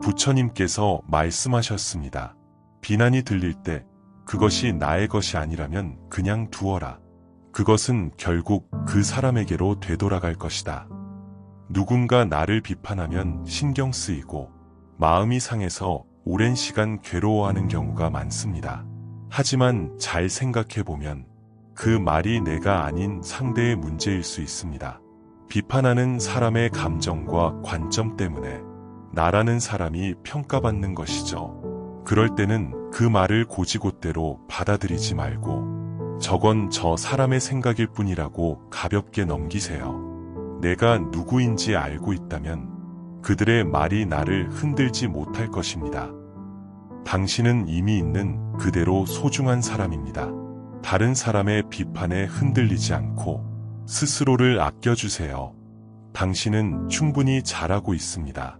부처님께서 말씀하셨습니다. 비난이 들릴 때 그것이 나의 것이 아니라면 그냥 두어라. 그것은 결국 그 사람에게로 되돌아갈 것이다. 누군가 나를 비판하면 신경 쓰이고 마음이 상해서 오랜 시간 괴로워하는 경우가 많습니다. 하지만 잘 생각해보면 그 말이 내가 아닌 상대의 문제일 수 있습니다. 비판하는 사람의 감정과 관점 때문에 나라는 사람이 평가받는 것이죠. 그럴 때는 그 말을 고지곳대로 받아들이지 말고 저건 저 사람의 생각일 뿐이라고 가볍게 넘기세요. 내가 누구인지 알고 있다면 그들의 말이 나를 흔들지 못할 것입니다. 당신은 이미 있는 그대로 소중한 사람입니다. 다른 사람의 비판에 흔들리지 않고 스스로를 아껴주세요. 당신은 충분히 잘하고 있습니다.